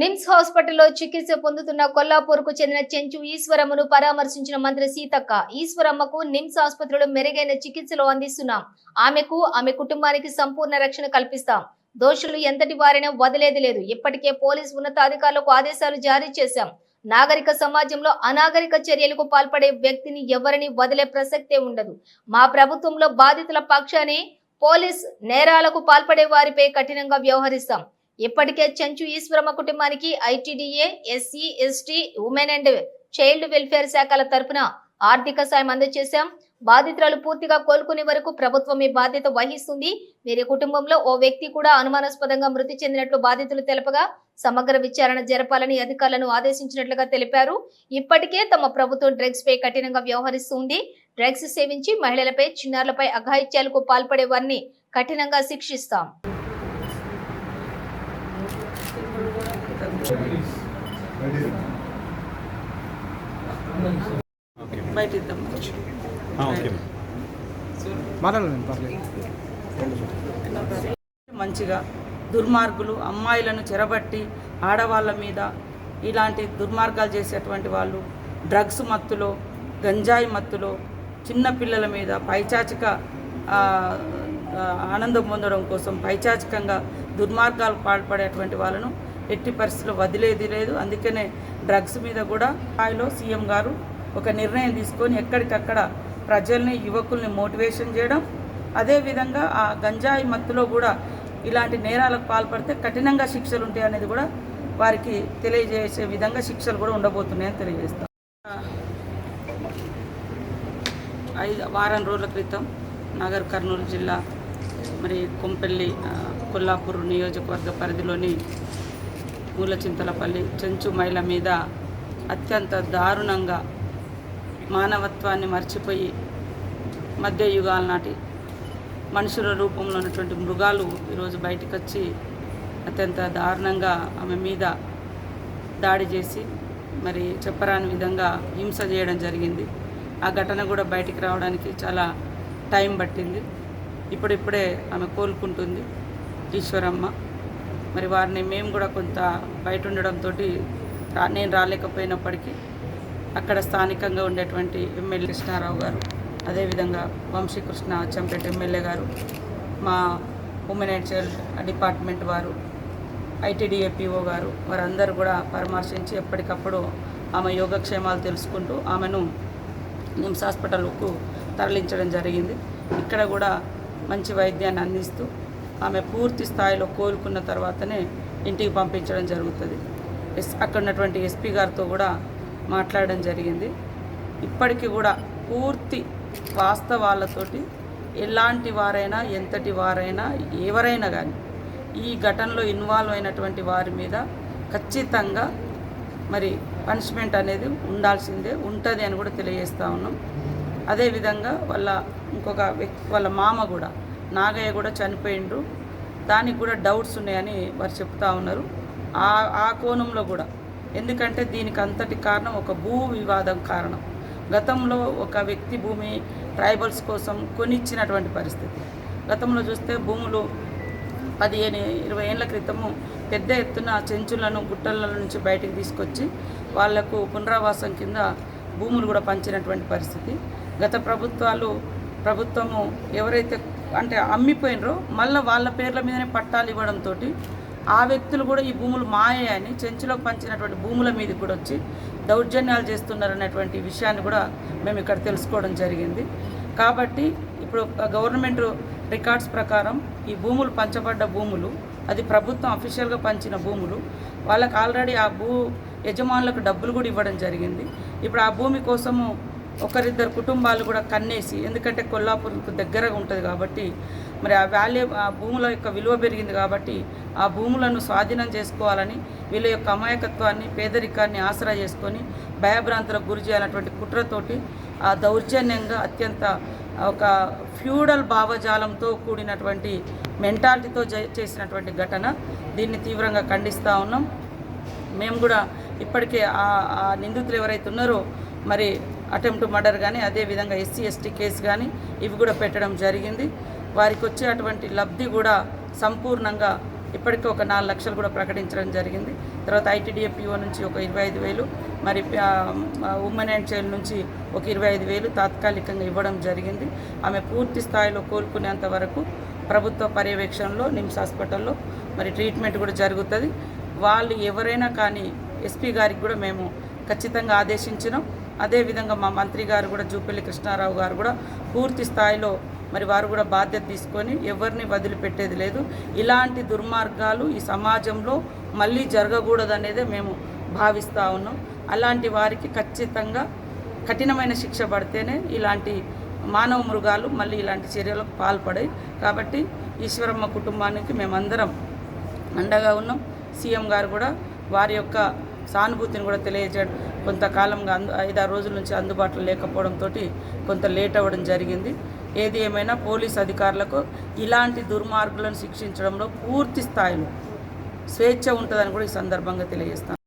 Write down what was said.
నిమ్స్ హాస్పిటల్లో చికిత్స పొందుతున్న కొల్లాపూర్కు చెందిన చెంచు ఈశ్వరమ్మను పరామర్శించిన మంత్రి సీతక్క. ఈశ్వరమ్మకు నిమ్స్ ఆసుపత్రిలో మెరుగైన చికిత్సలు అందిస్తున్నాం. ఆమెకు ఆమె కుటుంబానికి సంపూర్ణ రక్షణ కల్పిస్తాం. దోషులు ఎంతటి వారైనా వదిలేది లేదు. ఇప్పటికే పోలీస్ ఉన్నతాధికారులకు ఆదేశాలు జారీ చేశాం. నాగరిక సమాజంలో అనాగరిక చర్యలకు పాల్పడే వ్యక్తిని ఎవరిని వదిలే ప్రసక్తే ఉండదు. మా ప్రభుత్వంలో బాధితుల పక్షాన్ని పోలీస్ నేరాలకు పాల్పడే వారిపై కఠినంగా వ్యవహరిస్తాం. ఇప్పటికే చెంచు ఈశ్వరమ్మ కుటుంబానికి ITDA SC ST women and child welfare శాఖల తరపున ఆర్థిక సాయం అందజేశాం. బాధితురాలు పూర్తిగా కోలుకునే వరకు ప్రభుత్వం ఈ బాధ్యత వహిస్తుంది. వీరి కుటుంబంలో ఓ వ్యక్తి కూడా అనుమానాస్పదంగా మృతి చెందినట్లు బాధితులు తెలపగా సమగ్ర విచారణ జరపాలని అధికారులను ఆదేశించినట్లుగా తెలిపారు. ఇప్పటికే తమ ప్రభుత్వం డ్రగ్స్ పై కఠినంగా వ్యవహరిస్తుంది డ్రగ్స్ సేవించి మహిళలపై చిన్నారులపై అఘాయిత్యాలకు పాల్పడే వారిని కఠినంగా శిక్షిస్తాం. బయట ఇద్దాం పర్లేదు మంచిగా దుర్మార్గులు అమ్మాయిలను చెరబట్టి ఆడవాళ్ళ మీద ఇలాంటి దుర్మార్గాలు చేసేటువంటి వాళ్ళు డ్రగ్స్ మత్తులో గంజాయి మత్తులో చిన్న పిల్లల మీద పైచాచిక ఆనందం పొందడం కోసం పైచాచికంగా దుర్మార్గాలు పాల్పడేటువంటి వాళ్ళను ఎట్టి పరిస్థితులు వదిలేది లేదు. అందుకనే డ్రగ్స్ మీద కూడా స్థాయిలో సీఎం గారు ఒక నిర్ణయం తీసుకొని ఎక్కడికక్కడ ప్రజల్ని యువకుల్ని మోటివేషన్ చేయడం అదేవిధంగా ఆ గంజాయి మత్తులో కూడా ఇలాంటి నేరాలకు పాల్పడితే కఠినంగా శిక్షలు ఉంటాయి అనేది కూడా వారికి తెలియజేసే విధంగా శిక్షలు కూడా ఉండబోతున్నాయని తెలియజేస్తాం. ఐదు వారం రోజుల క్రితం నగర్ కర్నూలు జిల్లా మరి కొంపెల్లి కొల్లాపూర్ నియోజకవర్గ పరిధిలోని మూలచింతలపల్లి చెంచు మైల మీద అత్యంత దారుణంగా మానవత్వాన్ని మర్చిపోయి మధ్యయుగాల నాటి మనుషుల రూపంలో ఉన్నటువంటి మృగాలు ఈరోజు బయటకు వచ్చి అత్యంత దారుణంగా ఆమె మీద దాడి చేసి మరి చెప్పరాని విధంగా హింస చేయడం జరిగింది. ఆ ఘటన కూడా బయటికి రావడానికి చాలా టైం పట్టింది. ఇప్పుడిప్పుడే ఆమె కోలుకుంటుంది ఈశ్వరమ్మ. మరి వారిని మేము కూడా కొంత బయట ఉండడంతో నేను రాలేకపోయినప్పటికీ అక్కడ స్థానికంగా ఉండేటువంటి ఎమ్మెల్యే కృష్ణారావు గారు అదేవిధంగా వంశీకృష్ణ చంపేట ఎమ్మెల్యే గారు మా ఉమెన్ అండ్ చైల్డ్ డిపార్ట్మెంట్ వారు ఐటీడీఏపీఓ గారు వారందరూ కూడా పరామర్శించి ఎప్పటికప్పుడు ఆమె యోగక్షేమాలు తెలుసుకుంటూ ఆమెను నిమ్స్ హాస్పిటల్కు తరలించడం జరిగింది. ఇక్కడ కూడా మంచి వైద్యాన్ని అందిస్తూ ఆమె పూర్తి స్థాయిలో కోలుకున్న తర్వాతనే ఇంటికి పంపించడం జరుగుతుంది. ఎస్ అక్కడ ఉన్నటువంటి ఎస్పీ గారితో కూడా మాట్లాడడం జరిగింది. ఇప్పటికీ కూడా పూర్తి వాస్తవాలతోటి ఎలాంటి వారైనా ఎంతటి వారైనా ఎవరైనా కానీ ఈ ఘటనలో ఇన్వాల్వ్ అయినటువంటి వారి మీద ఖచ్చితంగా మరి పనిష్మెంట్ అనేది ఉండాల్సిందే ఉంటుంది అని కూడా తెలియజేస్తూ ఉన్నాం. అదేవిధంగా వాళ్ళ ఇంకొక వ్యక్తి వాళ్ళ మామ కూడా నాగయ్య కూడా చనిపోయిండ్రు. దానికి కూడా డౌట్స్ ఉన్నాయని వారు చెప్తా ఉన్నారు. ఆ ఆ కోణంలో కూడా. ఎందుకంటే దీనికి అంతటి కారణం ఒక భూ వివాదం కారణం. గతంలో ఒక వ్యక్తి భూమి ట్రైబల్స్ కోసం కొనిచ్చినటువంటి పరిస్థితి. గతంలో చూస్తే భూములు పదిహేను ఇరవై ఏళ్ళ క్రితము పెద్ద ఎత్తున చెంచులను గుట్టల నుంచి బయటకు తీసుకొచ్చి వాళ్ళకు పునరావాసం కింద భూములు కూడా పంచినటువంటి పరిస్థితి. గత ప్రభుత్వాలు ప్రభుత్వము ఎవరైతే అంటే అమ్మిపోయినరు. మళ్ళీ వాళ్ళ పేర్ల మీదనే పట్టాలు ఇవ్వడంతో ఆ వ్యక్తులు కూడా ఈ భూములు మాయే అని చెంచులోకి పంచినటువంటి భూముల మీద కూడా వచ్చి దౌర్జన్యాలు చేస్తున్నారనేటువంటి విషయాన్ని కూడా మేము ఇక్కడ తెలుసుకోవడం జరిగింది. కాబట్టి ఇప్పుడు గవర్నమెంట్ రికార్డ్స్ ప్రకారం ఈ భూములు పంచబడ్డ భూములు అది ప్రభుత్వం అఫీషియల్గా పంచిన భూములు వాళ్ళకి ఆల్రెడీ ఆ భూ యజమానులకు డబ్బులు కూడా ఇవ్వడం జరిగింది. ఇప్పుడు ఆ భూమి కోసము ఒకరిద్దరు కుటుంబాలు కూడా కన్నేసి ఎందుకంటే కొల్లాపూర్కు దగ్గరగా ఉంటుంది కాబట్టి మరి ఆ వాల్యూ ఆ భూముల యొక్క విలువ పెరిగింది కాబట్టి ఆ భూములను స్వాధీనం చేసుకోవాలని వీళ్ళ యొక్క అమాయకత్వాన్ని పేదరికాన్ని ఆసరా చేసుకొని భయభ్రాంతులకు గురి చేయాలన్నటువంటి కుట్రతోటి ఆ దౌర్జన్యంగా అత్యంత ఒక ఫ్యూడల్ భావజాలంతో కూడినటువంటి మెంటాలిటీతో చేసినటువంటి ఘటన. దీన్ని తీవ్రంగా ఖండిస్తూ ఉన్నాం. మేము కూడా ఇప్పటికే ఆ నిందితులు ఎవరైతే ఉన్నారో మరి అటెంప్ట్ మర్డర్ కానీ అదేవిధంగా ఎస్సీ ఎస్టీ కేసు కానీ ఇవి కూడా పెట్టడం జరిగింది. వారికి వచ్చేటువంటి లబ్ధి కూడా సంపూర్ణంగా ఇప్పటికీ ఒక నాలుగు లక్షలు కూడా ప్రకటించడం జరిగింది. తర్వాత ఐటీడీఎఫ్ఈఓ నుంచి ఒక ఇరవై ఐదు వేలు మరి ఉమెన్ అండ్ చైల్డ్ నుంచి ఒక ఇరవై ఐదు వేలు తాత్కాలికంగా ఇవ్వడం జరిగింది. ఆమె పూర్తి స్థాయిలో కోలుకునేంత వరకు ప్రభుత్వ పర్యవేక్షణలో నిమ్స్ హాస్పిటల్లో మరి ట్రీట్మెంట్ కూడా జరుగుతుంది. వాళ్ళు ఎవరైనా కానీ ఎస్పీ గారికి కూడా మేము ఖచ్చితంగా ఆదేశించినాం. అదేవిధంగా మా మంత్రి గారు కూడా జూపల్లి కృష్ణారావు గారు కూడా పూర్తి స్థాయిలో మరి వారు కూడా బాధ్యత తీసుకొని ఎవరిని వదిలిపెట్టేది లేదు. ఇలాంటి దుర్మార్గాలు ఈ సమాజంలో మళ్ళీ జరగకూడదనేదే మేము భావిస్తూ ఉన్నాం. అలాంటి వారికి ఖచ్చితంగా కఠినమైన శిక్ష పడితేనే ఇలాంటి మానవ మృగాలు మళ్ళీ ఇలాంటి చర్యలకు పాల్పడాయి కాబట్టి ఈశ్వరమ్మ కుటుంబానికి మేమందరం అండగా ఉన్నాం. సీఎం గారు కూడా వారి యొక్క సానుభూతిని కూడా తెలియజేయడం కొంతకాలంగా అందు ఐదారు రోజుల నుంచి అందుబాటులో లేకపోవడంతో కొంత లేట్ అవ్వడం జరిగింది. ఏది ఏమైనా పోలీస్ అధికారులకు ఇలాంటి దుర్మార్గులను శిక్షించడంలో పూర్తి స్థాయిలో స్వేచ్ఛ ఉంటుందని కూడా ఈ సందర్భంగా తెలియజేస్తాను